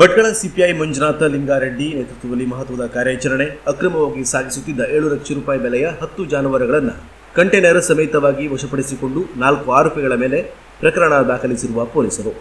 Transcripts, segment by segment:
Bhatkal CPI Manjunatha Lingareddy ನೇತೃತ್ವದಲ್ಲಿ ಮಹತ್ವದ ಕಾರ್ಯಾಚರಣೆ ಅಕ್ರಮವಾಗಿ ಸಾಗಿಸುತ್ತಿದ್ದ ಏಳು ಲಕ್ಷ ರೂಪಾಯಿ ಬೆಲೆಯ ಹತ್ತು ಜಾನುವಾರುಗಳನ್ನು ಕಂಟೈನರ್ ಸಮೇತವಾಗಿ ವಶಪಡಿಸಿಕೊಂಡು ನಾಲ್ಕು ಆರೋಪಿಗಳ ಮೇಲೆ ಪ್ರಕರಣ ದಾಖಲಿಸಿರುವ ಪೊಲೀಸರು.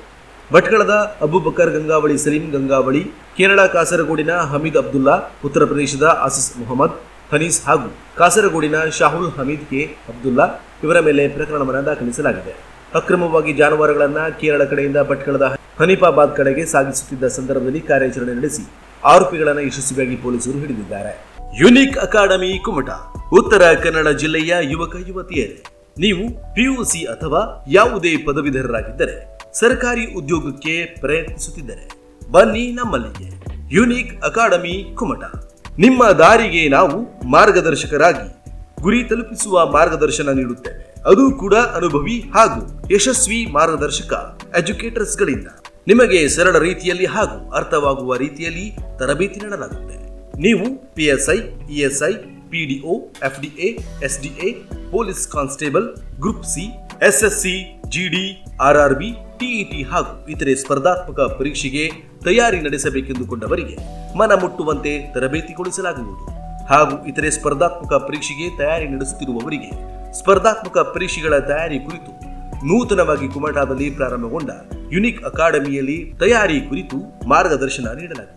ಭಟ್ಕಳದ ಅಬುಬಕರ್ ಗಂಗಾವಳಿ, ಸಲೀಂ ಗಂಗಾವಳಿ, ಕೇರಳ ಕಾಸರಗೋಡಿನ ಹಮೀದ್ ಅಬ್ದುಲ್ಲಾ, ಉತ್ತರ ಪ್ರದೇಶದ ಆಸಿಸ್ ಮೊಹಮ್ಮದ್, ಹನೀಸ್ ಹಾಗೂ ಕಾಸರಗೋಡಿನ ಶಾಹುಲ್ ಹಮೀದ್ ಕೆ ಅಬ್ದುಲ್ಲಾ ಇವರ ಮೇಲೆ ಪ್ರಕರಣವನ್ನು ದಾಖಲಿಸಲಾಗಿದೆ. ಅಕ್ರಮವಾಗಿ ಜಾನುವಾರುಗಳನ್ನು ಕೇರಳ ಕಡೆಯಿಂದ ಭಟ್ಕಳದ ಹನೀಫಾಬಾದ್ ಕಡೆಗೆ ಸಾಗಿಸುತ್ತಿದ್ದ ಸಂದರ್ಭದಲ್ಲಿ ಕಾರ್ಯಾಚರಣೆ ನಡೆಸಿ ಆರೋಪಿಗಳನ್ನು ಯಶಸ್ವಿಯಾಗಿ ಪೊಲೀಸರು ಹಿಡಿದಿದ್ದಾರೆ. Unique academy, Kumta. ಉತ್ತರ ಕನ್ನಡ ಜಿಲ್ಲೆಯ ಯುವಕ, ಯುವತಿಯರೇ, ನೀವು ಪಿಯುಸಿ ಅಥವಾ ಯಾವುದೇ ಪದವೀಧರರಾಗಿದ್ದರೆ ಸರ್ಕಾರಿ ಉದ್ಯೋಗಕ್ಕೆ ಪ್ರಯತ್ನಿಸುತ್ತಿದ್ದರೆ ಬನ್ನಿ ನಮ್ಮಲ್ಲಿಗೆ. Unique academy, Kumta. ನಿಮ್ಮ ದಾರಿಗೆ ನಾವು ಮಾರ್ಗದರ್ಶಕರಾಗಿ ಗುರಿ ತಲುಪಿಸುವ ಮಾರ್ಗದರ್ಶನ ನೀಡುತ್ತೇವೆ. ಅದು ಕೂಡ ಅನುಭವಿ ಹಾಗೂ ಯಶಸ್ವಿ ಮಾರ್ಗದರ್ಶಕ, ಎಜುಕೇಟರ್ಸ್ಗಳಿಂದ. ನಿಮಗೆ ಸರಳ ರೀತಿಯಲ್ಲಿ ಹಾಗೂ ಅರ್ಥವಾಗುವ ರೀತಿಯಲ್ಲಿ ತರಬೇತಿ ನೀಡಲಾಗುತ್ತೆ. ನೀವು PSI ESI PDO FDA SDA police constable, group C SSC GD RRB TET ಹಾಗೂ ಇತರೆ ಸ್ಪರ್ಧಾತ್ಮಕ ಪರೀಕ್ಷೆಗೆ ತಯಾರಿ ನಡೆಸಬೇಕೆಂದುಕೊಂಡವರಿಗೆ ಮನ ಮುಟ್ಟುವಂತೆ ತರಬೇತಿಗೊಳಿಸಲಾಗುವುದು. ಹಾಗೂ ಇತರೆ ಸ್ಪರ್ಧಾತ್ಮಕ ಪರೀಕ್ಷೆಗೆ ತಯಾರಿ ನಡೆಸುತ್ತಿರುವವರಿಗೆ ಸ್ಪರ್ಧಾತ್ಮಕ ಪರೀಕ್ಷೆಗಳ ತಯಾರಿ ಕುರಿತು ನೂತನವಾಗಿ ಕುಮಟಾದಲ್ಲಿ ಪ್ರಾರಂಭಗೊಂಡ ಯುನಿಕ್ ಅಕಾಡೆಮಿಯಲ್ಲಿ ತಯಾರಿ ಕುರಿತು ಮಾರ್ಗದರ್ಶನ ನೀಡಲಾಗುವುದು